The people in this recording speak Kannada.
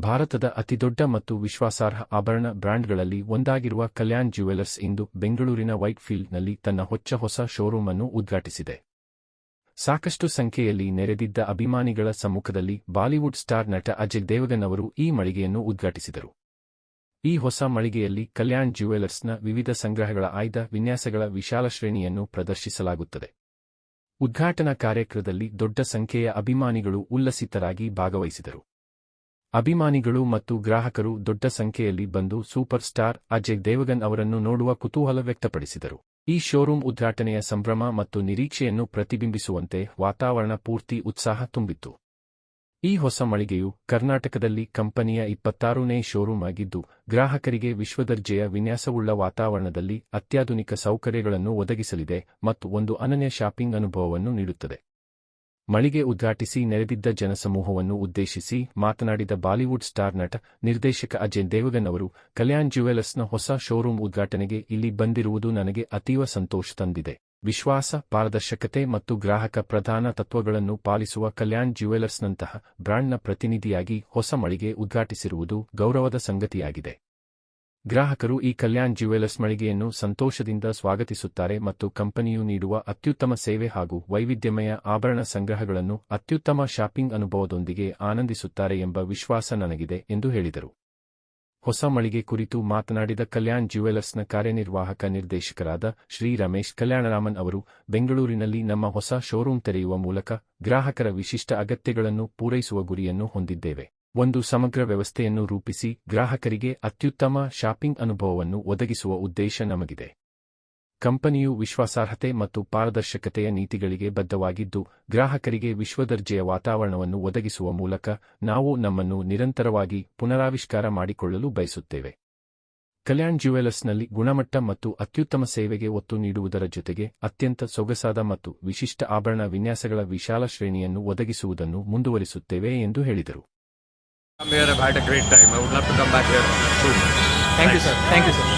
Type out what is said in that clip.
ಭಾರತದ ಅತಿದೊಡ್ಡ ಮತ್ತು ವಿಶ್ವಾಸಾರ್ಹ ಆಭರಣ ಬ್ರ್ಯಾಂಡ್ಗಳಲ್ಲಿ ಒಂದಾಗಿರುವ ಕಲ್ಯಾಣ್ ಜ್ಯುವೆಲರ್ಸ್ ಇಂದು ಬೆಂಗಳೂರಿನ ವೈಟ್ಫೀಲ್ಡ್ನಲ್ಲಿ ತನ್ನ ಹೊಚ್ಚ ಹೊಸ ಶೋರೂಮ್ ಅನ್ನು ಉದ್ಘಾಟಿಸಿದೆ. ಸಾಕಷ್ಟು ಸಂಖ್ಯೆಯಲ್ಲಿ ನೆರೆದಿದ್ದ ಅಭಿಮಾನಿಗಳ ಸಮ್ಮುಖದಲ್ಲಿ ಬಾಲಿವುಡ್ ಸ್ಟಾರ್ ನಟ ಅಜಯ್ ದೇವಗನ್ ಅವರು ಈ ಮಳಿಗೆಯನ್ನು ಉದ್ಘಾಟಿಸಿದರು. ಈ ಹೊಸ ಮಳಿಗೆಯಲ್ಲಿ ಕಲ್ಯಾಣ್ ಜ್ಯುವೆಲರ್ಸ್ನ ವಿವಿಧ ಸಂಗ್ರಹಗಳ ಆಯ್ದ ವಿನ್ಯಾಸಗಳ ವಿಶಾಲ ಶ್ರೇಣಿಯನ್ನು ಪ್ರದರ್ಶಿಸಲಾಗುತ್ತದೆ. ಉದ್ಘಾಟನಾ ಕಾರ್ಯಕ್ರಮದಲ್ಲಿ ದೊಡ್ಡ ಸಂಖ್ಯೆಯ ಅಭಿಮಾನಿಗಳು ಉಲ್ಲಸಿತರಾಗಿ ಭಾಗವಹಿಸಿದರು. ಅಭಿಮಾನಿಗಳು ಮತ್ತು ಗ್ರಾಹಕರು ದೊಡ್ಡ ಸಂಖ್ಯೆಯಲ್ಲಿ ಬಂದು ಸೂಪರ್ ಸ್ಟಾರ್ ಅಜಯ್ ದೇವಗನ್ ಅವರನ್ನು ನೋಡುವ ಕುತೂಹಲ ವ್ಯಕ್ತಪಡಿಸಿದರು. ಈ ಶೋರೂಂ ಉದ್ಘಾಟನೆಯ ಸಂಭ್ರಮ ಮತ್ತು ನಿರೀಕ್ಷೆಯನ್ನು ಪ್ರತಿಬಿಂಬಿಸುವಂತೆ ವಾತಾವರಣ ಪೂರ್ತಿ ಉತ್ಸಾಹ ತುಂಬಿತ್ತು. ಈ ಹೊಸ ಮಳಿಗೆಯು ಕರ್ನಾಟಕದಲ್ಲಿ ಕಂಪನಿಯ ಇಪ್ಪತ್ತಾರನೇ ಶೋರೂಂ ಆಗಿದ್ದು, ಗ್ರಾಹಕರಿಗೆ ವಿಶ್ವದರ್ಜೆಯ ವಿನ್ಯಾಸವುಳ್ಳ ವಾತಾವರಣದಲ್ಲಿ ಅತ್ಯಾಧುನಿಕ ಸೌಕರ್ಯಗಳನ್ನು ಒದಗಿಸಲಿದೆ ಮತ್ತು ಒಂದು ಅನನ್ಯ ಶಾಪಿಂಗ್ ಅನುಭವವನ್ನು ನೀಡುತ್ತದೆ. ಮಳಿಗೆ ಉದ್ಘಾಟಿಸಿ ನೆರೆದಿದ್ದ ಜನಸಮೂಹವನ್ನು ಉದ್ದೇಶಿಸಿ ಮಾತನಾಡಿದ ಬಾಲಿವುಡ್ ಸ್ಟಾರ್ ನಟ, ನಿರ್ದೇಶಕ ಅಜಯ್ ದೇವಗನ್ ಅವರು, ಕಲ್ಯಾಣ್ ಜ್ಯುವೆಲರ್ಸ್ನ ಹೊಸ ಶೋರೂಮ್ ಉದ್ಘಾಟನೆಗೆ ಇಲ್ಲಿ ಬಂದಿರುವುದು ನನಗೆ ಅತೀವ ಸಂತೋಷ ತಂದಿದೆ. ವಿಶ್ವಾಸ, ಪಾರದರ್ಶಕತೆ ಮತ್ತು ಗ್ರಾಹಕ ಪ್ರಧಾನ ತತ್ವಗಳನ್ನು ಪಾಲಿಸುವ ಕಲ್ಯಾಣ್ ಜ್ಯುವೆಲರ್ಸ್ನಂತಹ ಬ್ರಾಂಡ್ನ ಪ್ರತಿನಿಧಿಯಾಗಿ ಹೊಸ ಮಳಿಗೆ ಉದ್ಘಾಟಿಸಿರುವುದು ಗೌರವದ ಸಂಗತಿಯಾಗಿದೆ. ಗ್ರಾಹಕರು ಈ ಕಲ್ಯಾಣ್ ಜ್ಯುವೆಲರ್ಸ್ ಮಳಿಗೆಯನ್ನು ಸಂತೋಷದಿಂದ ಸ್ವಾಗತಿಸುತ್ತಾರೆ ಮತ್ತು ಕಂಪನಿಯು ನೀಡುವ ಅತ್ಯುತ್ತಮ ಸೇವೆ ಹಾಗೂ ವೈವಿಧ್ಯಮಯ ಆಭರಣ ಸಂಗ್ರಹಗಳನ್ನು ಅತ್ಯುತ್ತಮ ಶಾಪಿಂಗ್ ಅನುಭವದೊಂದಿಗೆ ಆನಂದಿಸುತ್ತಾರೆ ಎಂಬ ವಿಶ್ವಾಸ ನನಗಿದೆ ಎಂದು ಹೇಳಿದರು. ಹೊಸ ಮಳಿಗೆ ಕುರಿತು ಮಾತನಾಡಿದ ಕಲ್ಯಾಣ್ ಜ್ಯುವೆಲರ್ಸ್ನ ಕಾರ್ಯನಿರ್ವಾಹಕ ನಿರ್ದೇಶಕರಾದ ಶ್ರೀ ರಮೇಶ್ ಕಲ್ಯಾಣರಾಮನ್ ಅವರು, ಬೆಂಗಳೂರಿನಲ್ಲಿ ನಮ್ಮ ಹೊಸ ಶೋರೂಂ ತೆರೆಯುವ ಮೂಲಕ ಗ್ರಾಹಕರ ವಿಶಿಷ್ಟ ಅಗತ್ಯಗಳನ್ನು ಪೂರೈಸುವ ಗುರಿಯನ್ನು ಹೊಂದಿದ್ದೇವೆ. ಒಂದು ಸಮಗ್ರ ವ್ಯವಸ್ಥೆಯನ್ನು ರೂಪಿಸಿ ಗ್ರಾಹಕರಿಗೆ ಅತ್ಯುತ್ತಮ ಶಾಪಿಂಗ್ ಅನುಭವವನ್ನು ಒದಗಿಸುವ ಉದ್ದೇಶ ನಮಗಿದೆ. ಕಂಪನಿಯು ವಿಶ್ವಾಸಾರ್ಹತೆ ಮತ್ತು ಪಾರದರ್ಶಕತೆಯ ನೀತಿಗಳಿಗೆ ಬದ್ಧವಾಗಿದ್ದು, ಗ್ರಾಹಕರಿಗೆ ವಿಶ್ವದರ್ಜೆಯ ವಾತಾವರಣವನ್ನು ಒದಗಿಸುವ ಮೂಲಕ ನಾವು ನಮ್ಮನ್ನು ನಿರಂತರವಾಗಿ ಪುನರಾವಿಷ್ಕಾರ ಮಾಡಿಕೊಳ್ಳಲು ಬಯಸುತ್ತೇವೆ. ಕಲ್ಯಾಣ್ ಜ್ಯುವೆಲರ್ಸ್ನಲ್ಲಿ ಗುಣಮಟ್ಟ ಮತ್ತು ಅತ್ಯುತ್ತಮ ಸೇವೆಗೆ ಒತ್ತು ನೀಡುವುದರ ಜೊತೆಗೆ ಅತ್ಯಂತ ಸೊಗಸಾದ ಮತ್ತು ವಿಶಿಷ್ಟ ಆಭರಣ ವಿನ್ಯಾಸಗಳ ವಿಶಾಲ ಶ್ರೇಣಿಯನ್ನು ಒದಗಿಸುವುದನ್ನು ಮುಂದುವರಿಸುತ್ತೇವೆ ಎಂದು ಹೇಳಿದರು. Come here. I've had a great time. I would love to come back here soon. Thank you, sir. Thank you, sir.